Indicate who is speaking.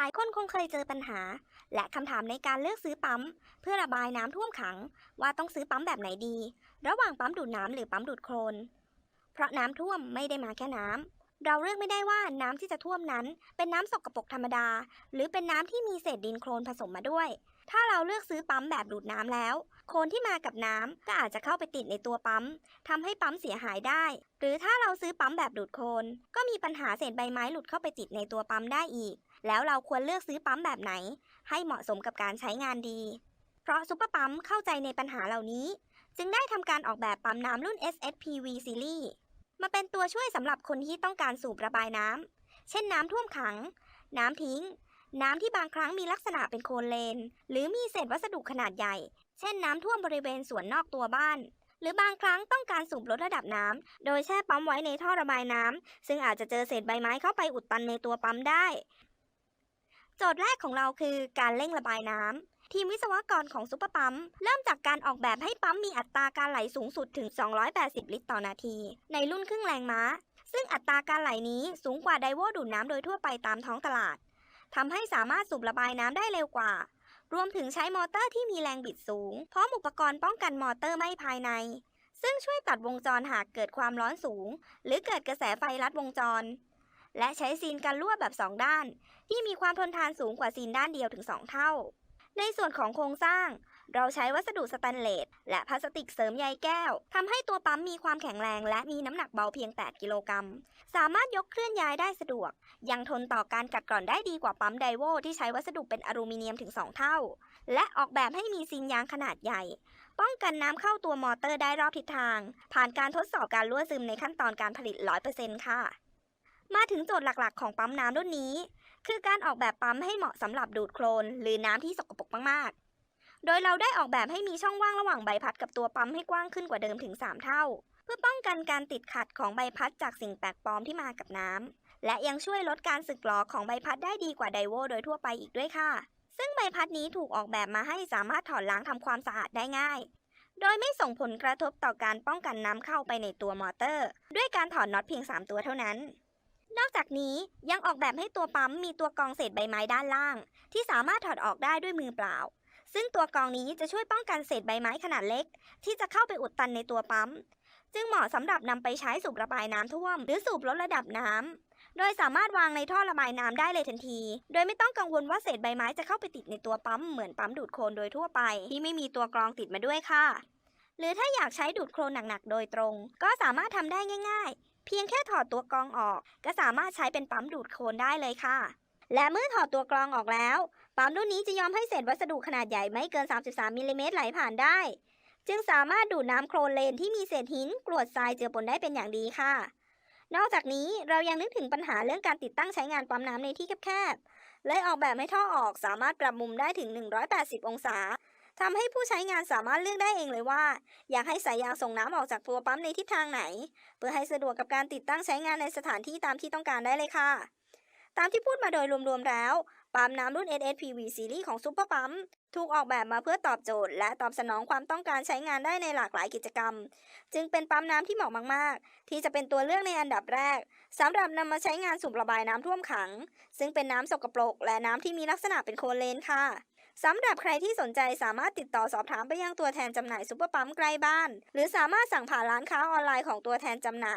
Speaker 1: หลายคนคงเคยเจอปัญหา และคำถามในการเลือกซื้อปั๊ม เพื่อระบายน้ำท่วมขัง ว่าต้องซื้อปั๊มแบบไหนดี ระหว่างปั๊มดูดน้ำหรือปั๊มดูดโคลน เพราะน้ำท่วมไม่ได้มาแค่น้ำ เราเลือกไม่ได้ว่าน้ำที่จะท่วมนั้น เป็นน้ำสกปรกธรรมดา หรือเป็นน้ำที่มีเศษดินโคลนผสมมาด้วย ถ้าเราเลือกซื้อปั๊มแบบดูดน้ำแล้ว โคลนที่มากับน้ำก็อาจจะเข้าไปติดในตัวปั๊มทำให้ปั๊มเสียหายได้ หรือถ้าเราซื้อปั๊มแบบดูดโคลนก็มีปัญหาเศษใบไม้หลุดเข้าไปติดในตัวปั๊มได้อีก แล้วเราควรเลือกซื้อปั๊มแบบไหน ให้เหมาะสมกับการใช้งานดี เพราะซุปเปอร์ปั๊มเข้าใจในปัญหาเหล่านี้ จึงได้ทำการออกแบบปั๊มน้ำรุ่น SSPV Series มาเป็นตัวช่วยสำหรับคนที่ต้องการสูบระบายน้ำ เช่นน้ำท่วมขัง น้ำทิ้ง น้ำที่บางครั้งมีลักษณะเป็นโคลนเลน หรือมีเศษวัสดุขนาดใหญ่ เช่นน้ำท่วมบริเวณสวนนอกตัวบ้าน หรือบางครั้งต้องการสูบลดระดับน้ำ โดยแช่ปั๊มไว้ในท่อระบายน้ำ ซึ่งอาจจะเจอเศษใบไม้เข้าไปอุดตันในตัวปั๊มได้ โจทย์แรกของเราคือการเร่งระบายน้ำ ทีมวิศวกรของซุปเปอร์ปั๊ม เริ่มจากการออกแบบให้ปั๊มมีอัตราการไหลสูงสุดถึง 280 ลิตรต่อนาที ในรุ่นครึ่งแรงม้า ซึ่งอัตราการไหลนี้สูงกว่าไดโวดูดน้ำโดยทั่วไปตามท้องตลาดทำให้สามารถสูบระบายน้ำได้เร็วกว่า รวมถึงใช้มอเตอร์ที่มีแรงบิดสูง พร้อมอุปกรณ์ป้องกันมอเตอร์ไม้ภายใน ซึ่งช่วยตัดวงจรหากเกิดความร้อนสูง หรือเกิดกระแสไฟลัดวงจร และใช้ซีนกันรั่วแบบ 2 ด้าน ที่มีความทนทานสูงกว่าซีนด้านเดียวถึง 2 เท่า ในส่วนของโครงสร้าง เราใช้วัสดุสแตนเลสและพลาสติกเสริมใยแก้วทำให้ตัวปั๊มมีความแข็งแรง และมีน้ำหนักเบาเพียง 8 กิโลกรัม สามารถยกเคลื่อนย้ายได้สะดวก ยังทนต่อการกัดกร่อนได้ดีกว่าปั๊มไดโวที่ใช้วัสดุเป็นอลูมิเนียมถึง 2 เท่า และออกแบบให้มีซีนยางขนาดใหญ่ป้องกันน้ำเข้าตัวมอเตอร์ได้รอบทิศทาง ผ่านการทดสอบการรั่วซึมในขั้นตอนการผลิต 100%ค่ะ มาถึงโจทย์หลักๆ ของปั๊มน้ำรุ่นนี้ คือการออกแบบปั๊มให้เหมาะสำหรับดูดโคลน หรือน้ำที่สกปรกมากๆ โดยเราได้ออกแบบให้มีช่องว่างระหว่างใบพัดกับตัวปั๊มให้กว้างขึ้นกว่าเดิมถึง 3 เท่า เพื่อป้องกันการติดขัดของใบพัดจากสิ่งแปลกปลอมที่มากับน้ำและยังช่วยลดการสึกหรอของใบพัดได้ดีกว่าไดโวโดยทั่วไปอีกด้วยค่ะ ซึ่งใบพัดนี้ถูกออกแบบมาให้สามารถถอดล้างทำความสะอาดได้ง่ายโดยไม่ส่งผลกระทบต่อการป้องกันน้ำเข้าไปในตัวมอเตอร์ ด้วยการถอดน็อตเพียง 3 ตัวเท่านั้น นอกจากนี้ยังออกแบบให้ตัวปั๊มมีตัวกรองเศษใบไม้ด้านล่าง ที่สามารถถอดออกได้ด้วยมือเปล่า ซึ่งตัวกรองนี้จะช่วยป้องกันเศษใบไม้ขนาดเล็ก ที่จะเข้าไปอุดตันในตัวปั๊ม จึงเหมาะสำหรับนำไปใช้สูบระบายน้ำท่วม หรือสูบลดระดับน้ำโดยสามารถวางในท่อระบายน้ำได้เลยทันที โดยไม่ต้องกังวลว่าเศษใบไม้จะเข้าไปติดในตัวปั๊มเหมือนปั๊มดูดโคลนโดยทั่วไป ที่ไม่มีตัวกรองติดมาด้วยค่ะ หรือถ้าอยากใช้ดูดโคลนหนักๆ โดยตรง ก็สามารถทำได้ง่ายๆ เพียงแค่ถอดตัวกรองออก ก็สามารถใช้เป็นปั๊มดูดโคลนได้เลยค่ะ และเมื่อถอดตัวกรองออกแล้ว ปั๊มรุ่นนี้จะยอมให้เศษวัสดุขนาดใหญ่ไม่เกิน 33มิลลิเมตรไหลผ่านได้ จึงสามารถดูดน้ำโคลนเลนที่มีเศษหินกรวดทรายเจือปนได้เป็นอย่างดีค่ะ นอกจากนี้เรายังนึกถึงปัญหาเรื่องการติดตั้งใช้งานปั๊มน้ำในที่แคบๆเลยออกแบบให้ท่อออกสามารถปรับมุมได้ถึง 180 องศา ทำให้ผู้ใช้งานสามารถเลือกได้เองเลยว่า อยากให้สายยางส่งน้ำออกจากตัวปั๊มในทิศทางไหน เพื่อให้สะดวกกับการติดตั้งใช้งานในสถานที่ตามที่ต้องการได้เลยค่ะ ตามที่พูดมาโดยรวมๆแล้ว ปั๊มน้ำรุ่น SSPV ซีรีส์ของซุปเปอร์ปั๊มถูกออกแบบมาเพื่อตอบโจทย์ และตอบสนองความต้องการใช้งานได้ในหลากหลายกิจกรรม จึงเป็นปั๊มน้ำที่เหมาะมาก ๆ ที่จะเป็นตัวเลือกในอันดับแรกสำหรับนำมาใช้งานสูบระบายน้ำท่วมขัง ซึ่งเป็นน้ำสกปรก และน้ำที่มีลักษณะเป็นโคลนเลนค่ะ สำหรับใครที่สนใจสามารถติดต่อสอบถามไปยังตัวแทนจำหน่ายซุปเปอร์ปั๊มใกล้บ้าน หรือสามารถสั่งผ่านร้านค้าออนไลน์ของตัวแทนจำหน่าย